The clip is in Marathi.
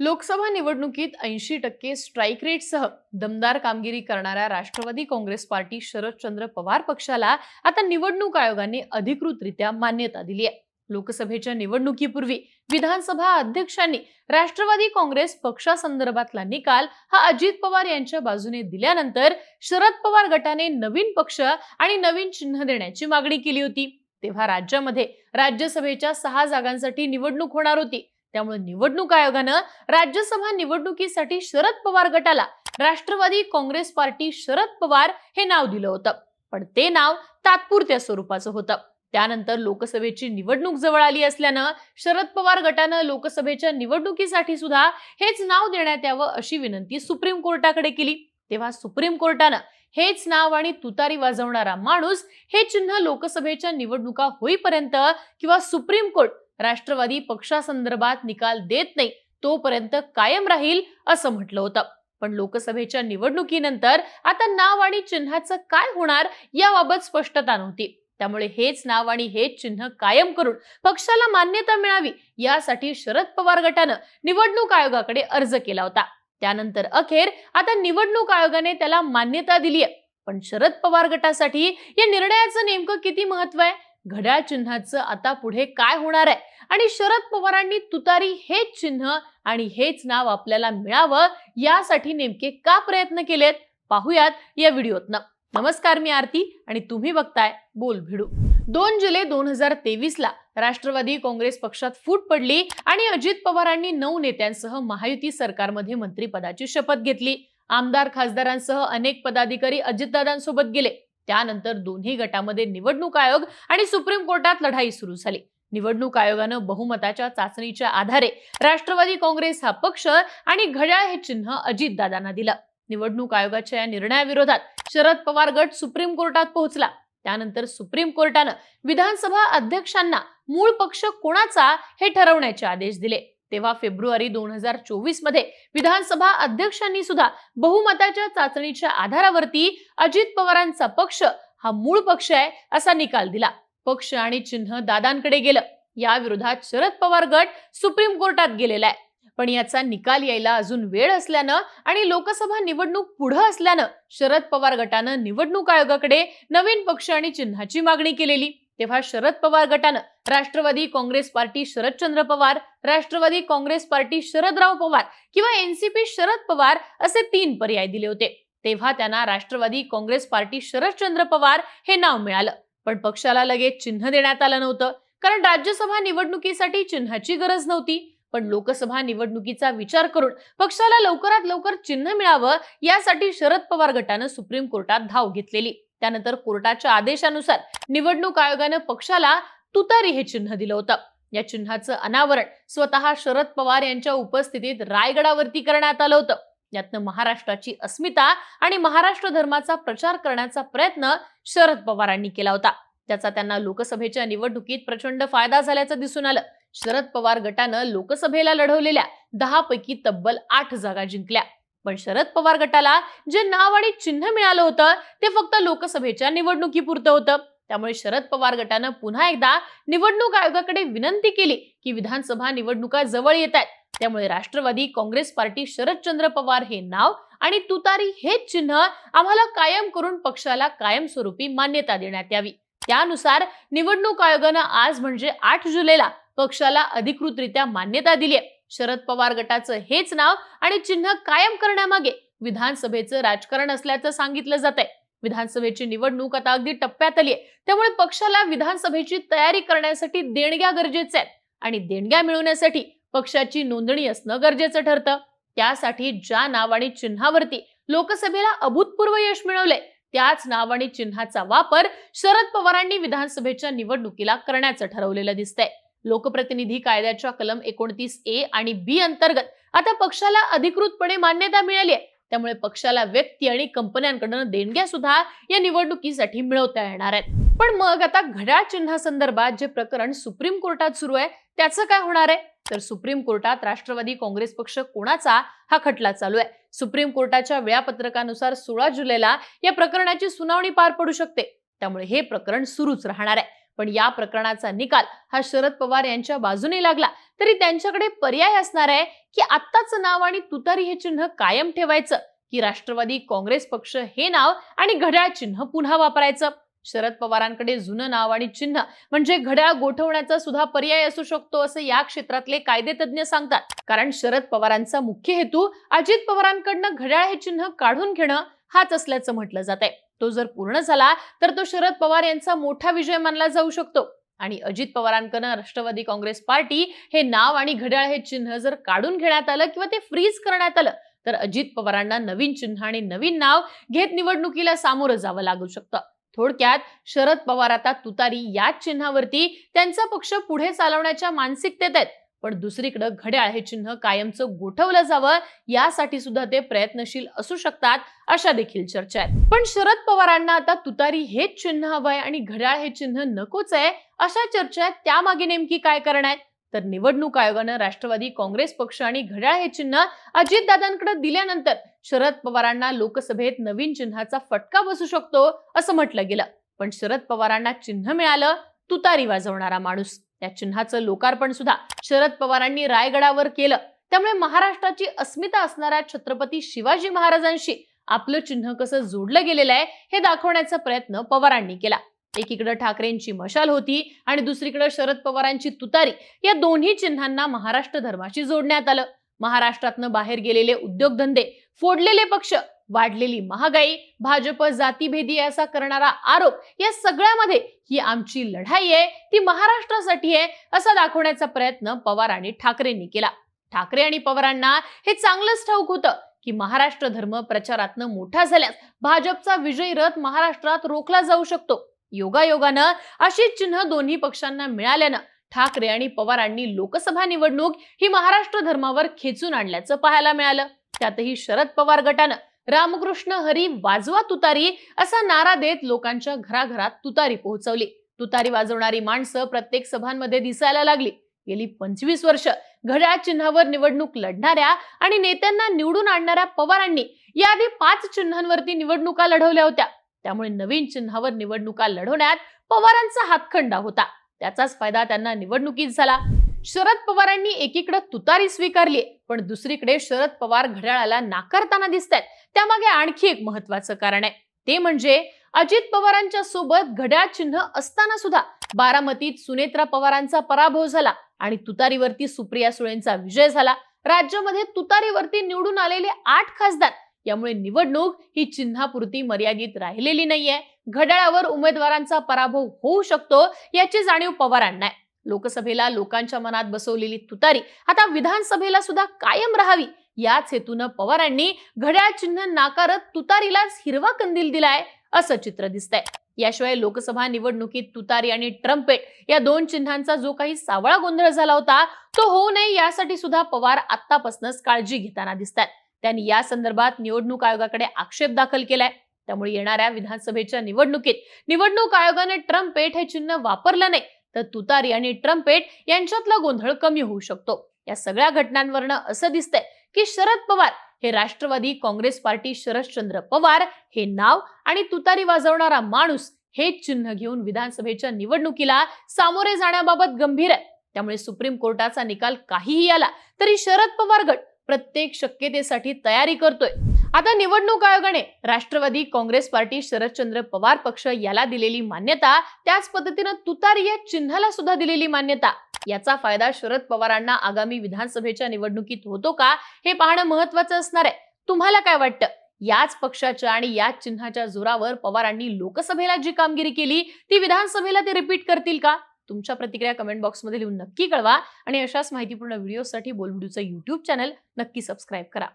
लोकसभा निवडणुकीत ऐंशी टक्के स्ट्राईक रेटसह दमदार कामगिरी करणाऱ्या राष्ट्रवादी काँग्रेस पार्टी शरदचंद्र पवार पक्षाला आता निवडणूक आयोगाने अधिकृतरित्या मान्यता दिली आहे. लोकसभेच्या निवडणुकीपूर्वी विधानसभा अध्यक्षांनी राष्ट्रवादी काँग्रेस पक्षासंदर्भातला निकाल हा अजित पवार यांच्या बाजूने दिल्यानंतर शरद पवार गटाने नवीन पक्ष आणि नवीन चिन्ह देण्याची मागणी केली होती. तेव्हा राज्यामध्ये राज्यसभेच्या सहा जागांसाठी निवडणूक होणार होती. त्यामुळे निवडणूक आयोगानं राज्यसभा निवडणुकीसाठी शरद पवार गटाला राष्ट्रवादी काँग्रेस पार्टी शरद पवार हे नाव दिलं होतं. पण ते नाव तात्पुरत्या स्वरूपाचं होतं. त्यानंतर लोकसभेची निवडणूक जवळ आली असल्यानं शरद पवार गटानं लोकसभेच्या निवडणुकीसाठी सुद्धा हेच नाव देण्यात यावं अशी विनंती सुप्रीम कोर्टाकडे केली. तेव्हा सुप्रीम कोर्टानं हेच नाव आणि तुतारी वाजवणारा माणूस हे चिन्ह लोकसभेच्या निवडणुका होईपर्यंत किंवा सुप्रीम कोर्ट राष्ट्रवादी पक्षासंदर्भात निकाल देत नाही तोपर्यंत कायम राहील असं म्हटलं होतं. पण लोकसभेच्या निवडणुकीनंतर आता नाव आणि चिन्हाचं काय होणार याबाबत स्पष्टता नव्हती. त्यामुळे हेच नाव आणि हेच चिन्ह कायम करून पक्षाला मान्यता मिळावी यासाठी शरद पवार गटानं निवडणूक आयोगाकडे अर्ज केला होता. त्यानंतर अखेर आता निवडणूक आयोगाने त्याला मान्यता दिली आहे पण शरद पवार गटासाठी या निर्णयाचं नेमकं किती महत्त्व आहे? घड्याळ चिन्हाचं आता पुढे काय होणार आहे? आणि शरद पवारांनी तुतारी हेच चिन्ह आणि हेच नाव आपल्याला मिळावं यासाठी नेमके का प्रयत्न केलेत? पाहुयात या व्हिडिओतनं. नमस्कार मी आरती आणि तुम्ही बघताय बोल भिडू. दोन जुलै दोन हजार तेवीस ला राष्ट्रवादी काँग्रेस पक्षात फूट पडली आणि अजित पवारांनी नऊ नेत्यांसह महायुती सरकारमध्ये मंत्रिपदाची शपथ घेतली. आमदार खासदारांसह अनेक पदाधिकारी अजितदादांसोबत गेले. त्यानंतर दोन्ही गटामध्ये निवडणूक आयोग आणि सुप्रीम कोर्टात लढाई सुरू झाली. निवडणूक आयोगानं बहुमताच्या चाचणीच्या आधारे राष्ट्रवादी काँग्रेस हा पक्ष आणि घड्याळ हे चिन्ह अजितदादांना दिलं. निवडणूक आयोगाच्या या निर्णयाविरोधात शरद पवार गट सुप्रीम कोर्टात पोहोचला. त्यानंतर सुप्रीम कोर्टानं विधानसभा अध्यक्षांना मूळ पक्ष कोणाचा हे ठरवण्याचे आदेश दिले. तेव्हा फेब्रुवारी दोन हजार चोवीसमध्ये विधानसभा अध्यक्षांनी सुद्धा बहुमताच्या चाचणीच्या आधारावरती अजित पवारांचा पक्ष हा मूळ पक्ष आहे असा निकाल दिला. पक्ष आणि चिन्ह दादांकडे गेलं. या विरोधात शरद पवार गट सुप्रीम कोर्टात गेलेला आहे. पण याचा निकाल यायला अजून वेळ असल्यानं आणि लोकसभा निवडणूक पुढं असल्यानं शरद पवार गटानं निवडणूक आयोगाकडे नवीन पक्ष आणि चिन्हाची मागणी केलेली. तेव्हा शरद पवार गटानं Rashtrawadi Congress party Sharadchandra Pawar Rashtrawadi Congress party Sharadrao Pawar किंवा एनसीपी शरद पवार असे तीन पर्याय दिले होते. तेव्हा त्यांना राष्ट्रवादी काँग्रेस पार्टी शरदचंद्र पवार हे नाव मिळालं. पण पक्षाला लगेच चिन्ह देण्यात आलं नव्हतं. कारण राज्यसभा निवडणुकीसाठी चिन्हाची गरज नव्हती. पण लोकसभा निवडणुकीचा विचार करून पक्षाला लवकरात लवकर चिन्ह मिळावं यासाठी शरद पवार गटानं सुप्रीम कोर्टात धाव घेतलेली. त्यानंतर कोर्टाच्या आदेशानुसार निवडणूक आयोगानं पक्षाला तुतारी हे चिन्ह दिलं होतं. या चिन्हाचं अनावरण स्वतः शरद पवार यांच्या उपस्थितीत रायगडावरती करण्यात आलं होतं. यातनं महाराष्ट्राची अस्मिता आणि महाराष्ट्र धर्माचा प्रचार करण्याचा प्रयत्न शरद पवारांनी केला होता. त्याचा त्यांना लोकसभेच्या निवडणुकीत प्रचंड फायदा झाल्याचं दिसून आलं. शरद पवार गटानं लोकसभेला लढवलेल्या दहा पैकी तब्बल आठ जागा जिंकल्या. पण शरद पवार गटाला जे नाव आणि चिन्ह मिळालं होतं ते फक्त लोकसभेच्या निवडणुकीपुरतं होतं. त्यामुळे शरद पवार गटानं पुन्हा एकदा निवडणूक आयोगाकडे विनंती केली की विधानसभा निवडणुका जवळ येत आहेत. त्यामुळे राष्ट्रवादी काँग्रेस पार्टी शरदचंद्र पवार हे नाव आणि तुतारी हे चिन्ह आम्हाला कायम करून पक्षाला कायमस्वरूपी मान्यता देण्यात यावी. त्यानुसार निवडणूक आयोगानं आज म्हणजे आठ जुलैला पक्षाला अधिकृतरित्या मान्यता दिली आहे शरद पवार गटाचं हेच नाव आणि चिन्ह कायम करण्यामागे विधानसभेचं राजकारण असल्याचं सांगितलं जात आहे विधानसभेची निवडणूक आता अगदी टप्प्यात आली आहे त्यामुळे पक्षाला विधानसभेची तयारी करण्यासाठी देणग्या गरजेच्या आहेत आणि देणग्या मिळवण्यासाठी पक्षाची नोंदणी असणं गरजेचं ठरतं. त्यासाठी ज्या नाव आणि चिन्हावरती लोकसभेला अभूतपूर्व यश मिळवलंय त्याच नाव आणि चिन्हाचा वापर शरद पवारांनी विधानसभेच्या निवडणुकीला करण्याचं ठरवलेलं दिसतंय. लोकप्रतिनिधी कायद्याच्या कलम एकोणतीस ए आणि बी अंतर्गत आता पक्षाला अधिकृतपणे मान्यता मिळाली आहे. त्यामुळे पक्षाला व्यक्ती आणि कंपन्यांकडून देणग्या सुद्धा या निवडणुकीसाठी मिळवता येणार आहेत. पण मग आता घड्याळ चिन्हासंदर्भात जे प्रकरण सुप्रीम कोर्टात सुरू आहे त्याचं काय होणार आहे? तर सुप्रीम कोर्टात राष्ट्रवादी काँग्रेस पक्ष कोणाचा हा खटला चालू आहे? सुप्रीम कोर्टाच्या वेळापत्रकानुसार सोळा जुलैला या प्रकरणाची सुनावणी पार पडू शकते. त्यामुळे हे प्रकरण सुरूच राहणार आहे. पण या प्रकरणाचा निकाल हा शरद पवार यांच्या बाजूने लागला. तरी त्यांच्याकडे पर्याय असणार आहे की आत्ताच नाव आणि तुतारी हे चिन्ह कायम ठेवायचं की राष्ट्रवादी काँग्रेस पक्ष हे नाव आणि घड्याळ चिन्ह पुन्हा वापरायचं? शरद पवारांकडे जुनं नाव आणि चिन्ह म्हणजे घड्याळ गोठवण्याचा सुद्धा पर्याय असू शकतो असं या क्षेत्रातले कायदेतज्ञ सांगतात. कारण शरद पवारांचा मुख्य हेतू अजित पवारांकडनं घड्याळ हे चिन्ह काढून घेणं हाच असल्याचं म्हटलं जात आहे तो जर पूर्ण झाला तर तो शरद पवार यांचा मोठा विजय मानला जाऊ शकतो. आणि अजित पवारांकडनं राष्ट्रवादी काँग्रेस पार्टी हे नाव आणि घड्याळ हे चिन्ह जर काढून घेण्यात आलं किंवा ते फ्रीज करण्यात आलं तर अजित पवारांना नवीन चिन्ह आणि नवीन नाव घेत निवडणुकीला सामोरं जावं लागू शकतं. थोडक्यात शरद पवार आता तुतारी याच चिन्हावरती त्यांचा पक्ष पुढे चालवण्याच्या मानसिकतेत आहेत. पण दुसरीकडे घड्याळ हे चिन्ह कायमचं गोठवलं जावं यासाठी सुद्धा ते प्रयत्नशील असू शकतात अशा देखील चर्चा आहेत. पण शरद पवारांना आता तुतारी हेच चिन्ह हवंय आणि घड्याळ हे चिन्ह नकोच आहे अशा चर्चा आहेत. त्यामागे नेमकी काय करणार आहेत? तर निवडणूक आयोगानं राष्ट्रवादी काँग्रेस पक्ष आणि घड्याळ हे चिन्ह अजितदादांकडे दिल्यानंतर शरद पवारांना लोकसभेत नवीन चिन्हाचा फटका बसू शकतो असं म्हटलं गेलं. पण शरद पवारांना चिन्ह मिळालं तुतारी वाजवणारा माणूस. त्या चिन्हाचं लोकार्पण सुद्धा शरद पवारांनी रायगडावर केलं. त्यामुळे महाराष्ट्राची अस्मिता असणाऱ्या छत्रपती शिवाजी महाराजांशी आपलं चिन्ह कसं जोडलं गेलेलं आहे हे दाखवण्याचा प्रयत्न पवारांनी केला. एकीकडे ठाकरेंची मशाल होती आणि दुसरीकडे शरद पवारांची तुतारी. या दोन्ही चिन्हांना महाराष्ट्र धर्माशी जोडण्यात आलं. महाराष्ट्रातनं बाहेर गेलेले उद्योगधंदे फोडलेले पक्ष वाढलेली महागाई भाजप जातीभेदी असा करणारा आरोप या सगळ्यामध्ये ही आमची लढाई आहे ती महाराष्ट्रासाठी आहे असा दाखवण्याचा प्रयत्न पवार आणि ठाकरेंनी केला. ठाकरे आणि पवारांना हे चांगलंच ठाऊक होतं की महाराष्ट्र धर्म प्रचारातनं मोठा झाल्यास भाजपचा विजयी रथ महाराष्ट्रात रोखला जाऊ शकतो. योगायोगानं अशी चिन्ह दोन्ही पक्षांना मिळाल्यानं ठाकरे आणि पवारांनी लोकसभा निवडणूक ही महाराष्ट्र धर्मावर खेचून आणल्याचं पाहायला मिळालं. त्यातही शरद पवार गटानं रामकृष्ण हरी वाजवा तुतारी असा नारा देत लोकांच्या घराघरात तुतारी पोहोचवली. तुतारी वाजवणारी माणसं प्रत्येक सभांमध्ये दिसायला लागली. गेली पंचवीस वर्ष घड्याळ चिन्हावर निवडणूक लढणाऱ्या आणि नेत्यांना निवडून आणणाऱ्या पवारांनी याआधी पाच चिन्हांवरती निवडणुका लढवल्या होत्या. त्यामुळे नवीन चिन्हावर निवडणुका लढवण्यात पवारांचा हातखंडा होता. त्याचाच फायदा त्यांना निवडणुकीत झाला. शरद पवारांनी एकीकडे तुतारी स्वीकारली पण दुसरीकडे शरद पवार घड्याळाला नाकारताना दिसत आहेत त्यामागे आणखी एक महत्वाचं कारण आहे. ते म्हणजे अजित पवारांच्या सोबत घड्याळ चिन्ह असताना सुद्धा बारामतीत सुनेत्रा पवारांचा पराभव झाला आणि तुतारीवरती सुप्रिया सुळेंचा विजय झाला. राज्यामध्ये तुतारीवरती निवडून आलेले आठ खासदार यामुळे निवडणूक ही चिन्हापुरती मर्यादित राहिलेली नाहीये. घड्याळावर उमेदवारांचा पराभव होऊ शकतो याची जाणीव पवारांना आहे. लोकसभेला लोकांच्या मनात बसवलेली तुतारी. आता विधानसभेला सुद्धा कायम राहावी याच हेतूनं पवारांनी घड्याळ चिन्ह नाकारत तुतारीलाच हिरवा कंदील दिलाय असं चित्र दिसतंय. याशिवाय लोकसभा निवडणुकीत तुतारी आणि ट्रम्पेट या दोन चिन्हांचा जो काही सावळा गोंधळ झाला होता तो होऊ नये यासाठी सुद्धा पवार आतापासूनच काळजी घेताना दिसत आहेत त्यांनी या संदर्भात निवडणूक आयोगाकडे आक्षेप दाखल केलाय. त्यामुळे येणाऱ्या विधानसभेच्या निवडणुकीत निवडणूक आयोगाने ट्रम्पेट हे चिन्ह वापरलं नाही. तर तुतारी आणि ट्रम्पेट यांच्यातला गोंधळ कमी होऊ शकतो. या सगळ्या घटनांवरनं असं दिसतंय की शरद पवार हे राष्ट्रवादी काँग्रेस पार्टी शरदचंद्र पवार हे नाव आणि तुतारी वाजवणारा माणूस हे चिन्ह घेऊन विधानसभेच्या निवडणुकीला सामोरे जाण्याबाबत गंभीर आहे. त्यामुळे सुप्रीम कोर्टाचा निकाल काहीही आला तरी शरद पवार गट प्रत्येक शक्यतेसाठी तयारी करतोय. आता निवडणूक आयोगाने राष्ट्रवादी काँग्रेस पार्टी शरदचंद्र पवार पक्ष याला दिलेली मान्यता त्याच पद्धतीनं तुतारी या चिन्हाला सुद्धा दिलेली मान्यता. याचा फायदा शरद पवारांना आगामी विधानसभेच्या निवडणुकीत होतो का हे पाहणं महत्वाचं असणार आहे. तुम्हाला काय वाटतं? याच पक्षाच्या आणि याच चिन्हाच्या जोरावर पवारांनी लोकसभेला जी कामगिरी केली ती विधानसभेला ते रिपीट करतील का? तुमच्या प्रतिक्रिया कमेंट बॉक्समध्ये लिहून नक्की कळवा आणि अशाच माहितीपूर्ण व्हिडिओसाठी बोलबुडूचं यूट्यूब चॅनल नक्की सबस्क्राईब करा.